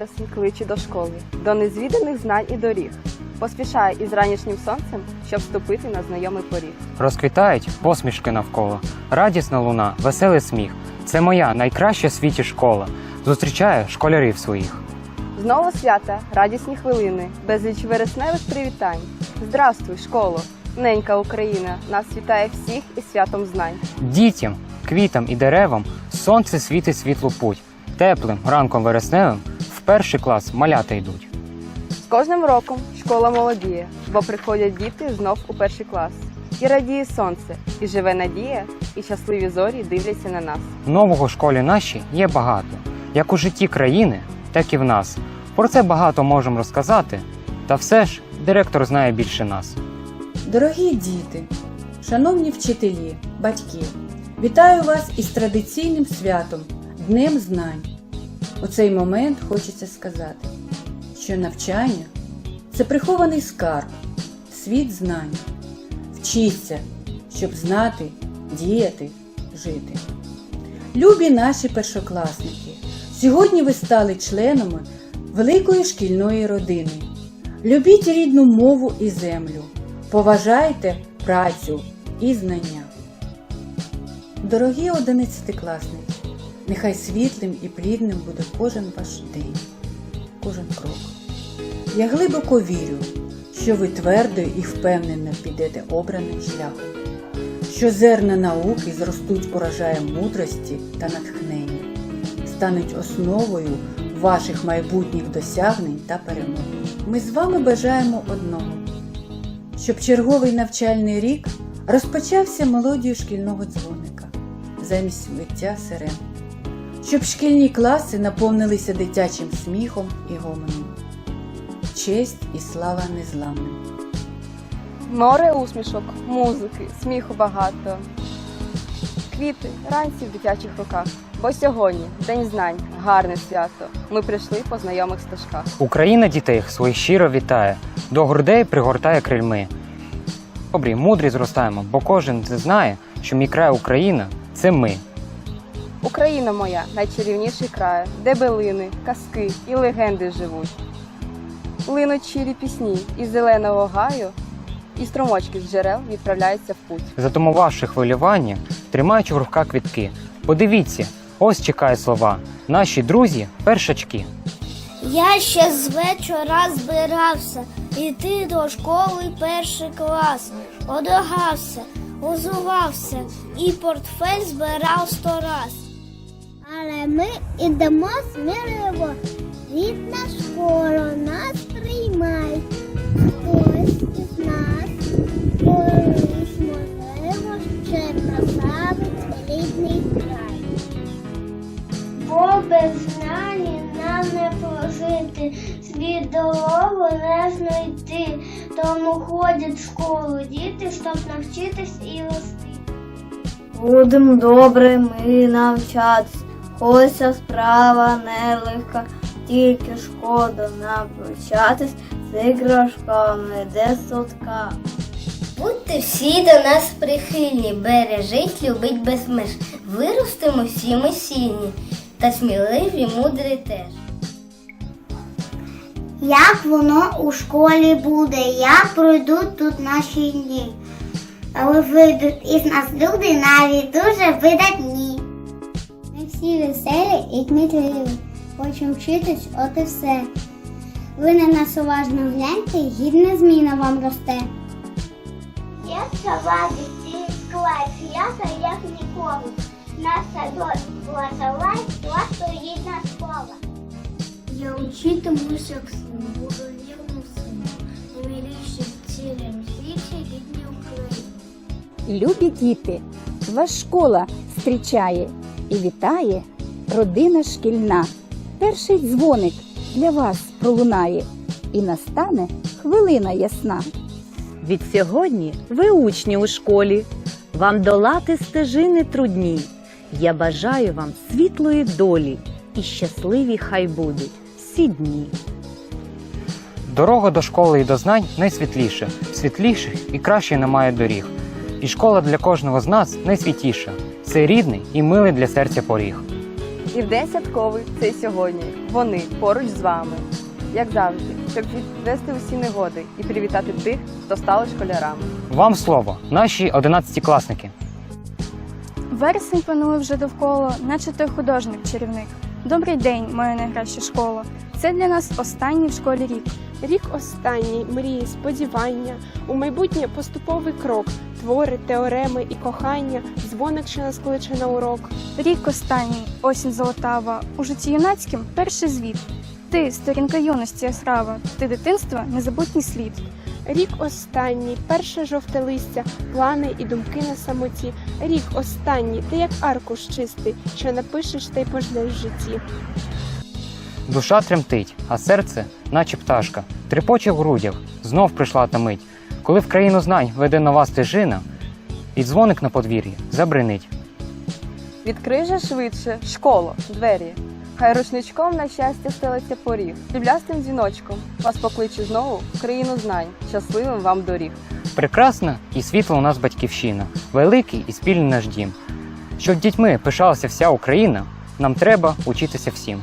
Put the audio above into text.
вересень кличе до школи, до незвіданих знань і доріг. Поспішає із ранішнім сонцем, щоб вступити на знайомий поріг. Розквітають посмішки навколо, радісна луна, веселий сміх. Це моя найкраща в світі школа. Зустрічаю школярів своїх. Знову свята, радісні хвилини, безліч вересневих привітань. Здравствуй, школо! Ненька Україна нас вітає всіх із святом знань. Дітям, квітам і деревам сонце світить світлу путь. Теплим ранком вересневим перший клас малята йдуть. З кожним роком школа молодіє, бо приходять діти знов у перший клас. І радіє сонце, і живе надія, і щасливі зорі дивляться на нас. Нового в школі нашій є багато, як у житті країни, так і в нас. Про це багато можемо розказати, та все ж директор знає більше нас. Дорогі діти, шановні вчителі, батьки, вітаю вас із традиційним святом Днем Знань. У цей момент хочеться сказати, що навчання це прихований скарб, світ знань. Вчіться, щоб знати, діяти, жити. Любі наші першокласники, сьогодні ви стали членами великої шкільної родини. Любіть рідну мову і землю. Поважайте працю і знання. Дорогі одинадцятикласники, нехай світлим і плідним буде кожен ваш день, кожен крок. Я глибоко вірю, що ви твердо і впевнено підете обраним шляхом, що зерна науки зростуть урожаєм мудрості та натхнення, стануть основою ваших майбутніх досягнень та перемог. Ми з вами бажаємо одного щоб черговий навчальний рік розпочався мелодією шкільного дзвоника замість виття сирен, щоб шкільні класи наповнилися дитячим сміхом і гомоном. Честь і слава незламним. Море усмішок, музики, сміху багато. Квіти ранці в дитячих руках. Бо сьогодні день знань, гарне свято. Ми прийшли по знайомих стежках. Україна дітей своїх щиро вітає, до грудей пригортає крильми. Добрі, мудрі зростаємо, бо кожен знає, що мій край Україна це ми. Україна моя найчарівніший край, де билини, казки і легенди живуть. Линуть щирі пісні із зеленого гаю, і струмочки з джерел відправляються в путь. Затумувавши хвилювання, тримаючи в руках квітки. Подивіться, ось чекають слова. Наші друзі першачки. Я ще з вечора збирався іти до школи перший клас. Одягався, озувався і портфель збирав сто раз. Але ми ідемо сміливо, рідна школа нас приймає. Хтось із нас колись можливо ще прославить рідний край. Бо без знані нам не прожити, світ дорогу не знайти. Тому ходять в школу діти, щоб навчитись і рости. Будем добре ми навчатись, хоч ця справа нелегка, тільки шкода нам прощатись з іграшками де сотка. Будьте всі до нас прихильні, бережіть, любить без меж. Виростемо всі ми сильні, та сміливі, мудрі теж. Як воно у школі буде, як пройдуть тут наші дні. Але вийдуть із нас люди навіть дуже видатні. Всі веселі і кмітливі, хочемо вчитись, от і все. Ви на нас уважно гляньте, гідна зміна вам росте. Я савади ці клас, яса як ніколи. На садок власовай, клас стоїть на школа. Я учитимусь як син, буду вірним сином, наймиліші в цілім світі рідній Україні. Любі діти, вас школа зустрічає і вітає родина шкільна. Перший дзвоник для вас пролунає, і настане хвилина ясна. Від сьогодні ви учні у школі, вам долати стежини трудні. Я бажаю вам світлої долі і щасливі хай будуть всі дні. Дорога до школи і до знань найсвітліша, світліших і краще немає доріг. І школа для кожного з нас найсвітіша. Це рідний і милий для серця поріг. І в день святковий цей сьогодні вони поруч з вами, як завжди, щоб відвести усі негоди і привітати тих, хто стали школярами. Вам слово, наші одинадцятикласники. Вересень панує вже довкола, наче той художник-чарівник. Добрий день, моя найкраща школа. Це для нас останній в школі рік. Рік останній, мрії, сподівання, у майбутнє поступовий крок, твори, теореми і кохання, дзвоник, що нас кличе на урок. Рік останній, осінь золотава. У житті юнацьким перший звіт. Ти, сторінка юності яскрава, ти дитинства незабутній слід. Рік останній, перше жовте листя, плани і думки на самоті. Рік останній, ти як аркуш чистий, що напишеш та й пожнеш в житті. Душа тремтить, а серце, наче пташка, трепоче в грудях, знов прийшла та мить. Коли в країну знань веде нова стежина, і дзвоник на подвір'ї забринить. Відкрий же швидше школу, двері. Хай рушничком на щастя стелиться поріг. Сріблястим дзвіночком вас покличу знову в країну знань. Щасливим вам доріг. Прекрасна і світла у нас батьківщина, великий і спільний наш дім. Щоб дітьми пишалася вся Україна, нам треба учитися всім.